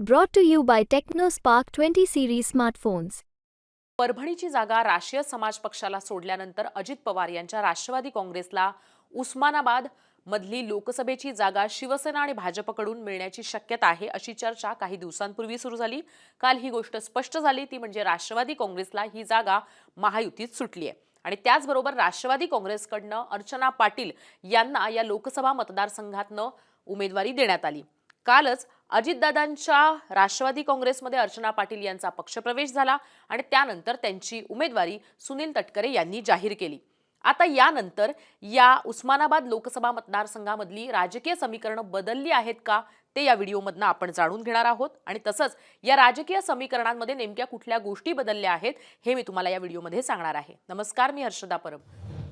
Brought to you by by TechnoSpark 20 series smartphones. परभणीची जागा राष्ट्रीय समाज पक्षाला सोडल्यानंतर अजित पवार यांच्या राष्ट्रवादी काँग्रेसला उस्मानाबाद मधली लोकसभेची जागा शिवसेना आणि भाजपकडून मिळण्याची शक्यता आहे अशी चर्चा काही दिवसांपूर्वी सुरू झाली. काल ही गोष्ट स्पष्ट झाली ती म्हणजे राष्ट्रवादी काँग्रेसला ही जागा महायुतीत सुटली आहे आणि त्याचबरोबर राष्ट्रवादी काँग्रेसकडनं अर्चना पाटील यांना या लोकसभा मतदारसंघातनं उमेदवारी देण्यात आली. कालच अजितदादांच्या राष्ट्रवादी काँग्रेसमध्ये अर्चना पाटील यांचा पक्षप्रवेश झाला आणि त्यानंतर त्यांची उमेदवारी सुनील तटकरे यांनी जाहीर केली. आता यानंतर या उस्मानाबाद लोकसभा मतदारसंघामधली राजकीय समीकरणं बदलली आहेत का ते या व्हिडिओमधनं आपण जाणून घेणार आहोत. आणि तसंच या राजकीय समीकरणांमध्ये नेमक्या कुठल्या गोष्टी बदलल्या आहेत हे मी तुम्हाला या व्हिडिओमध्ये सांगणार आहे. नमस्कार मी हर्षदा परब.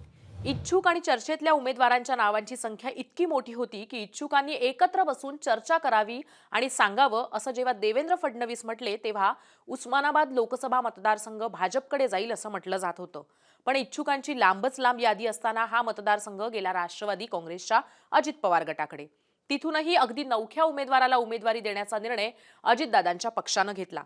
इच्छुक आणि चर्चेतल्या उमेदवारांच्या नावांची संख्या इतकी मोठी होती की इच्छुकांनी एकत्र बसून चर्चा करावी आणि सांगावं असं जेव्हा देवेंद्र फडणवीस म्हटले तेव्हा उस्मानाबाद लोकसभा मतदारसंघ भाजपकडे जाईल असं म्हटलं जात होतं. पण इच्छुकांची लांबच लांब यादी असताना हा मतदारसंघ गेला राष्ट्रवादी काँग्रेसच्या अजित पवार गटाकडे. तिथूनही अगदी नवख्या उमेदवाराला उमेदवारी देण्याचा निर्णय अजितदादांच्या पक्षानं घेतला.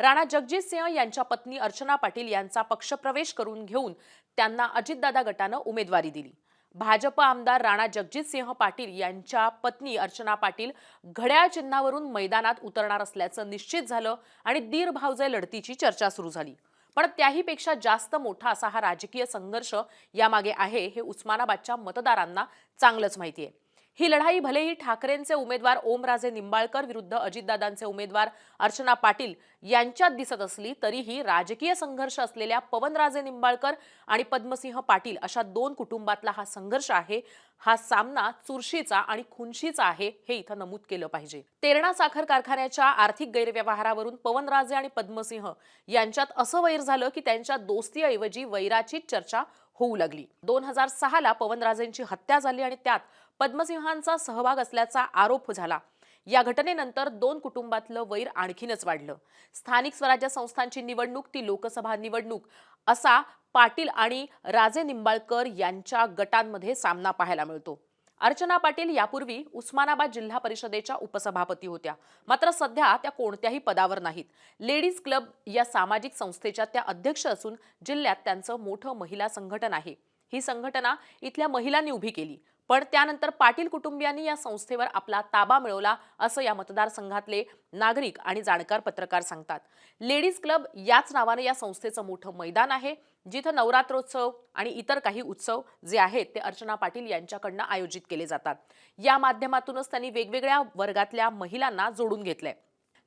राणा जगजित सिंह यांच्या पत्नी अर्चना पाटील यांचा पक्षप्रवेश करून घेऊन त्यांना अजितदादा गटानं उमेदवारी दिली. भाजप आमदार राणा जगजित सिंह पाटील यांच्या पत्नी अर्चना पाटील घड्याळ चिन्हावरून मैदानात उतरणार असल्याचं निश्चित झालं आणि दीर भावजय लढतीची चर्चा सुरू झाली. पण त्याहीपेक्षा जास्त मोठा असा हा राजकीय संघर्ष यामागे आहे हे उस्मानाबादच्या मतदारांना चांगलंच माहिती आहे ही लढाई भलेही ठाकरेंचे उमेदवार ओमराजे निंबाळकर विरुद्ध अजितदादांचे उमेदवार अर्चना पाटील यांच्यात दिसत असली तरीही राजकीय संघर्ष असलेल्या पवनराजे निंबाळकर आणि पद्मसिंह पाटील अशा दोन कुटुंबातला हा संघर्ष आहे हा सामना चुरशीचा आणि खुनशीचा आहे हे इथं नमूद केलं पाहिजे. तेरणा साखर कारखान्याच्या आर्थिक गैरव्यवहारावरून पवनराजे आणि पद्मसिंह यांच्यात असं वैर झालं की त्यांच्या दोस्तीऐवजी वैराचीच चर्चा होऊ लागली. दोन हजार सहाला पवनराजेंची हत्या झाली आणि त्यात पद्मसिंहांचा सहभाग असल्याचा आरोप झाला. या घटनेनंतर दोन कुटुंबातलं वैर आणखीनच वाढलं. स्थानिक स्वराज्य संस्थांची निवडणूक ती लोकसभा निवडणूक असा पाटील आणि राजे निंबाळकर यांच्या गटांमध्ये सामना पाहायला मिळतो. अर्चना पाटील यापूर्वी उस्मानाबाद जिल्हा परिषदेच्या उपसभापती होत्या. मात्र सध्या त्या कोणत्याही पदावर नाहीत. लेडीज क्लब या सामाजिक संस्थेच्या त्या अध्यक्ष असून जिल्ह्यात त्यांचं मोठं महिला संघटन आहे. ही संघटना इथल्या महिलांनी उभी केली. पण त्यानंतर पाटील कुटुंबियांनी या संस्थेवर आपला ताबा मिळवला असं या मतदारसंघातले नागरिक आणि जाणकार पत्रकार सांगतात. लेडीज क्लब याच नावाने या संस्थेचं मोठं मैदान आहे जिथं नवरात्रोत्सव आणि इतर काही उत्सव जे आहेत ते अर्चना पाटील यांच्याकडनं आयोजित केले जातात. या माध्यमातूनच त्यांनी वेगवेगळ्या वर्गातल्या महिलांना जोडून घेतलंय.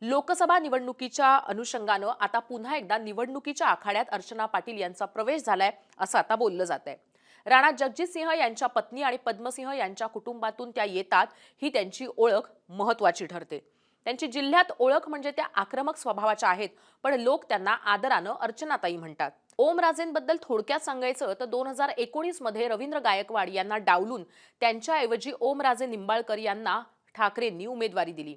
लोकसभा निवडणुकीच्या अनुषंगानं आता पुन्हा एकदा निवडणुकीच्या आखाड्यात अर्चना पाटील यांचा प्रवेश झालाय असं आता बोललं जात आहे राणा जगजित सिंह यांच्या पत्नी आणि पद्मसिंह यांच्या कुटुंबातून त्या येतात ही त्यांची ओळख महत्वाची ठरते. त्यांची जिल्ह्यात ओळख म्हणजे त्या आक्रमक स्वभावाच्या आहेत पण लोक त्यांना आदरानं अर्चनाताई म्हणतात. ओमराजेंबद्दल थोडक्यात सांगायचं तर दोन हजार एकोणीसमध्ये रवींद्र गायकवाड यांना डावलून त्यांच्याऐवजी ओमराजे निंबाळकर यांना ठाकरेंनी उमेदवारी दिली.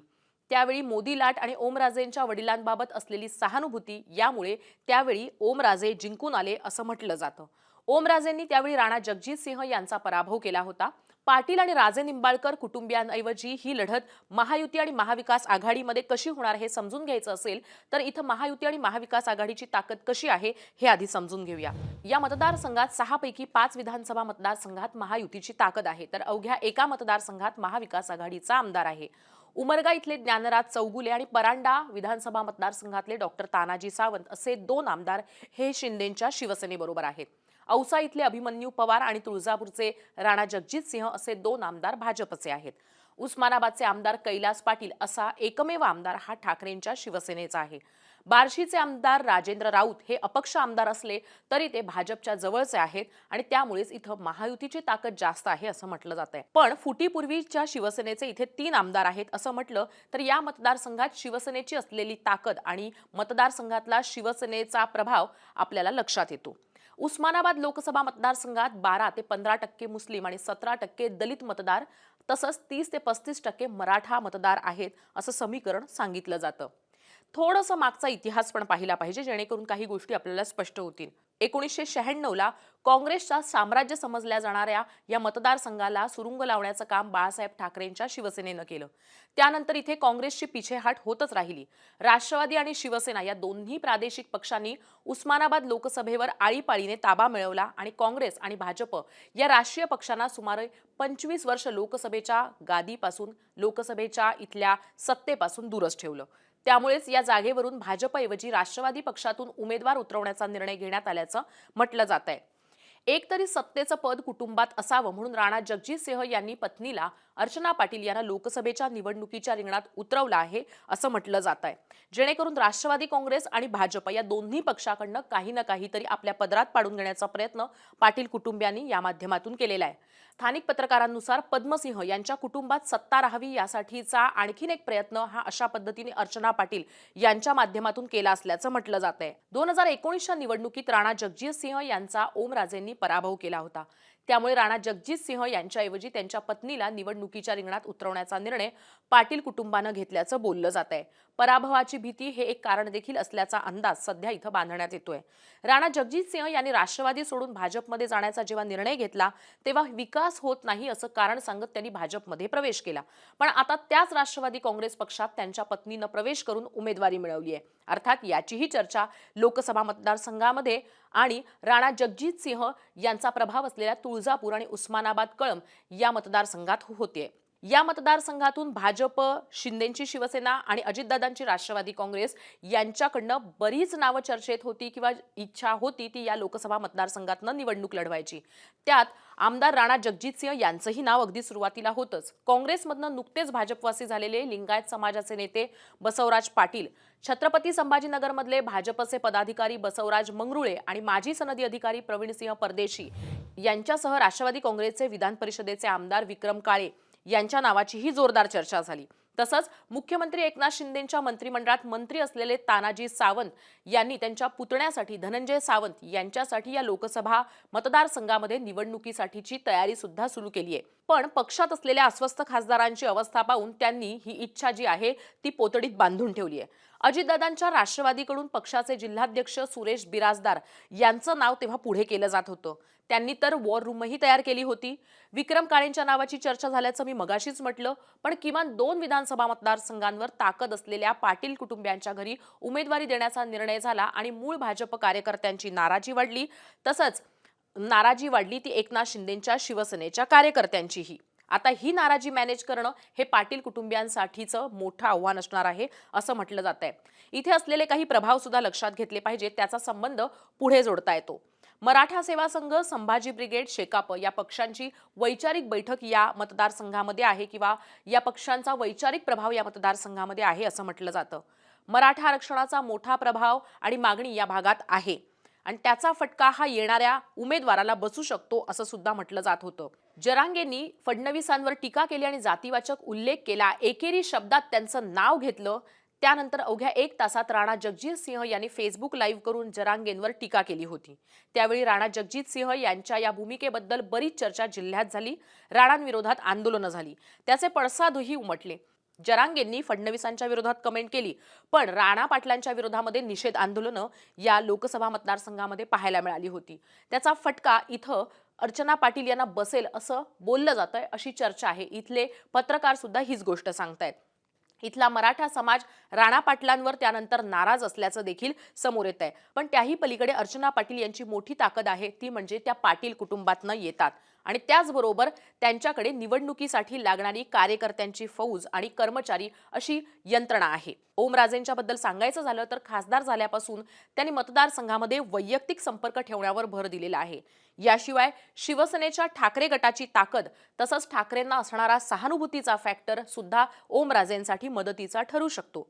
त्यावेळी मोदी लाट आणि ओमराजेंच्या वडिलांबाबत असलेली सहानुभूती यामुळे त्यावेळी ओमराजे जिंकून आले असं म्हटलं जातं. ओमराजेंनी त्यावेळी राणा जगजित सिंह यांचा पराभव केला होता. पाटील आणि राजे निंबाळकर कुटुंबियांऐवजी ही लढत महायुती आणि महाविकास आघाडीमध्ये कशी होणार हे समजून घ्यायचं असेल तर इथं महायुती आणि महाविकास आघाडीची ताकद कशी आहे हे आधी समजून घेऊया. या मतदारसंघात सहापैकी पाच विधानसभा मतदारसंघात महायुतीची ताकद आहे तर अवघ्या एका मतदारसंघात महाविकास आघाडीचा आमदार आहे. उमरगा इथले ज्ञानराज चौगुले आणि परांडा विधानसभा मतदारसंघातले डॉक्टर तानाजी सावंत असे दोन आमदार हे शिंदेच्या शिवसेनेबरोबर आहेत. औसा इथले अभिमन्यू पवार आणि तुळजापूरचे राणा जगजित सिंह असे दोन आमदार भाजपचे आहेत. उस्मानाबादचे आमदार कैलास पाटील असा एकमेव आमदार हा ठाकरेंच्या शिवसेनेचा आहे. बार्शीचे आमदार राजेंद्र राऊत हे अपक्ष आमदार असले तरी ते भाजपच्या जवळचे आहेत आणि त्यामुळेच इथं महायुतीची ताकद जास्त आहे असं म्हटलं जात आहे पण फुटीपूर्वीच्या शिवसेनेचे इथे तीन आमदार आहेत असं म्हटलं तर या मतदारसंघात शिवसेनेची असलेली ताकद आणि मतदारसंघातला शिवसेनेचा प्रभाव आपल्याला लक्षात येतो. उस्मानाबाद लोकसभा मतदारसंघात बारा ते पंधरा टक्के मुस्लिम आणि सतरा टक्के दलित मतदार तसंच तीस ते पस्तीस टक्के मराठा मतदार आहेत असं समीकरण सांगितलं जातं. थोडंसं मागचा इतिहास पण पाहिला पाहिजे जेणेकरून काही गोष्टी आपल्याला स्पष्ट होतील. एकोणीसशे शहाण्णवला काँग्रेसचा साम्राज्य समजल्या जाणाऱ्या या मतदारसंघाला सुरुंग लावण्याचं काम बाळासाहेब ठाकरेंच्या शिवसेनेनं केलं. त्यानंतर इथे काँग्रेसची पिछेहाट होतच राहिली. राष्ट्रवादी आणि शिवसेना या दोन्ही प्रादेशिक पक्षांनी उस्मानाबाद लोकसभेवर आळीपाळीने ताबा मिळवला आणि काँग्रेस आणि भाजप या राष्ट्रीय पक्षांना सुमारे पंचवीस वर्ष लोकसभेच्या गादीपासून लोकसभेच्या इथल्या सत्तेपासून दूरच ठेवलं. त्यामुळेच या जागेवरून भाजपऐवजी राष्ट्रवादी पक्षातून उमेदवार उतरवण्याचा निर्णय घेण्यात आल्याचं म्हटलं जात आहे एक तरी सत्तेचं पद कुटुंबात असावं म्हणून राणा जगजितसिंह यांनी पत्नीला अर्चना पाटील यांना लोकसभेच्या निवडणुकीच्या रिंगणात उतरवलं आहे असं म्हटलं जात आहे. जेणेकरून राष्ट्रवादी काँग्रेस आणि भाजप या दोन्ही पक्षाकडनं काही ना काहीतरी आपल्या पदरात पाडून घेण्याचा प्रयत्न पाटील कुटुंबियांनी या माध्यमातून केलेला आहे. स्थानिक पत्रकारांनुसार पद्मसिंह यांच्या कुटुंबात सत्ता राहावी यासाठीचा आणखीन एक प्रयत्न हा अशा पद्धतीने अर्चना पाटील यांच्या माध्यमातून केला असल्याचं म्हटलं जात आहे. दोन हजार एकोणीसच्या निवडणुकीत राणा जगजितसिंह यांचा ओमराजेंनी पराभव केला होता. त्यामुळे राणा जगजितसिंह यांच्याऐवजी त्यांच्या पत्नीला निवडणुकीच्या रिंगणात उतरवण्याचा निर्णय पाटील कुटुंबानं घेतल्याचं बोललं जात आहे. पराभवाची भीती हे एक कारण देखील असल्याचा अंदाज सध्या इथं बांधण्यात येतोय. राणा जगजितसिंह यांनी राष्ट्रवादी सोडून भाजपमध्ये जाण्याचा जेव्हा निर्णय घेतला तेव्हा विकास होत नाही असं कारण सांगत त्यांनी भाजपमध्ये प्रवेश केला. पण आता त्याच राष्ट्रवादी काँग्रेस पक्षात त्यांच्या पत्नीनं प्रवेश करून उमेदवारी मिळवली आहे. अर्थात याचीही चर्चा लोकसभा मतदारसंघामध्ये आणि राणा जगजितसिंह यांचा प्रभाव असलेल्या तुळजापूर आणि उस्मानाबाद कळम या मतदारसंघात होते. या मतदारसंघातून भाजप शिंदेची शिवसेना आणि अजितदादांची राष्ट्रवादी काँग्रेस यांच्याकडनं बरीच नावं चर्चेत होती किंवा इच्छा होती ती या लोकसभा मतदारसंघातनं निवडणूक लढवायची. त्यात आमदार राणा जगजितसिंह यांचंही नाव अगदी सुरुवातीला होतंच. काँग्रेसमधनं नुकतेच भाजपवासी झालेले लिंगायत समाजाचे नेते बसवराज पाटील छत्रपती संभाजीनगरमधले भाजपचे पदाधिकारी बसवराज मंगरुळे आणि माजी सनदी अधिकारी प्रवीणसिंह परदेशी यांच्यासह राष्ट्रवादी काँग्रेसचे विधान परिषदेचे आमदार विक्रम काळे यांच्या नावाचीही जोरदार चर्चा झाली. तसंच मुख्यमंत्री एकनाथ शिंदेच्या मंत्रिमंडळात मंत्री असलेले तानाजी सावंत यांनी त्यांच्या पुतण्यासाठी धनंजय सावंत यांच्यासाठी या लोकसभा मतदारसंघामध्ये निवडणुकीसाठीची तयारी सुद्धा सुरू केली आहे. पण पक्षात असलेल्या अस्वस्थ खासदारांची अवस्था पाहून त्यांनी ही इच्छा जी आहे ती पोतडीत बांधून ठेवली आहे. अजितदादांच्या राष्ट्रवादीकडून पक्षाचे जिल्हाध्यक्ष सुरेश बिराजदार यांचं नाव तेव्हा पुढे केलं जात होतं. त्यांनी तर वॉर रूमही तयार केली होती. विक्रम काळेंच्या नावाची चर्चा झाल्याचं मी मगाशीच म्हटलं पण किमान दोन विधानसभा मतदारसंघांवर ताकद असलेल्या पाटील कुटुंबियांच्या घरी उमेदवारी देण्याचा निर्णय झाला आणि मूळ भाजप कार्यकर्त्यांची नाराजी वाढली. तसंच नाराजी वाढली ती एकनाथ शिंदेच्या शिवसेनेच्या कार्यकर्त्यांचीही. आता ही नाराजी मॅनेज करणं हे पाटील कुटुंबियांसाठीचं मोठं आव्हान असणार आहे असं म्हटलं जात आहे इथे असलेले काही प्रभाव सुद्धा लक्षात घेतले पाहिजेत त्याचा संबंध पुढे जोडता येतो. मराठा सेवा संघ संभाजी ब्रिगेड शेकाप या पक्षांची वैचारिक बैठक या मतदारसंघामध्ये आहे किंवा या पक्षांचा वैचारिक प्रभाव या मतदारसंघामध्ये आहे असं म्हटलं जातं. मराठा आरक्षणाचा मोठा प्रभाव आणि मागणी या भागात आहे. आणि त्याचा फटका हा येणाऱ्या उमेदवाराला बसू शकतो असं सुद्धा म्हटलं जात होतं. जरांगेंनी फडणवीसांवर टीका केली आणि जातीवाचक उल्लेख केला. एकेरी शब्दात त्यांचं नाव घेतलं. त्यानंतर अवघ्या एक तासात राणा जगजित सिंह यांनी फेसबुक लाईव्ह करून जरांगेंवर टीका केली होती. त्यावेळी राणा जगजित सिंह यांच्या या भूमिकेबद्दल बरीच चर्चा जिल्ह्यात झाली राणांविरोधात आंदोलनं झाली. त्याचे पडसादही उमटले. जरांगेंनी फडणवीसांच्या विरोधात कमेंट केली पण राणा पाटलांच्या विरोधामध्ये निषेध आंदोलनं या लोकसभा मतदारसंघामध्ये पाहायला मिळाली होती. त्याचा फटका इथं अर्चना पाटील यांना बसेल असं बोललं जातंय अशी चर्चा आहे. इथले पत्रकार सुद्धा हीच गोष्ट सांगतायत. इथला मराठा समाज राणा पाटलांवर त्यानंतर नाराज असल्याचं देखील समोर येत आहे. पण त्याही पलीकडे अर्चना पाटील यांची मोठी ताकद आहे ती म्हणजे त्या पाटील कुटुंबातनं येतात. आणि त्याचबरोबर त्यांच्याकडे निवडणुकीसाठी लागणारी कार्यकर्त्यांची फौज आणि कर्मचारी अशी यंत्रणा आहे. ओमराजेंच्या बद्दल सांगायचं झालं तर खासदार झाल्यापासून त्यांनी मतदारसंघामध्ये वैयक्तिक संपर्क ठेवण्यावर भर दिलेला आहे. याशिवाय शिवसेनेच्या ठाकरे गटाची ताकद तसंच ठाकरेंना असणारा सहानुभूतीचा फॅक्टर सुद्धा ओमराजेंसाठी मदतीचा ठरू शकतो.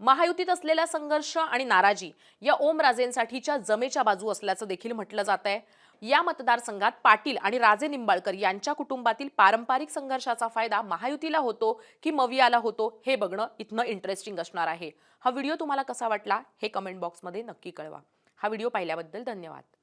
महायुतीत असलेला संघर्ष आणि नाराजी या ओमराजेंसाठीच्या जमेच्या बाजू असल्याचं देखील म्हटलं जात आहे या मतदारसंघात पाटील आणि राजे निंबाळकर यांच्या कुटुंबातील पारंपरिक संघर्षाचा फायदा महायुतीला होतो की मवियाला होतो हे बघणं इथनं इंटरेस्टिंग असणार आहे. हा व्हिडिओ तुम्हाला कसा वाटला हे कमेंट बॉक्समध्ये नक्की कळवा. हा व्हिडिओ पाहिल्याबद्दल धन्यवाद.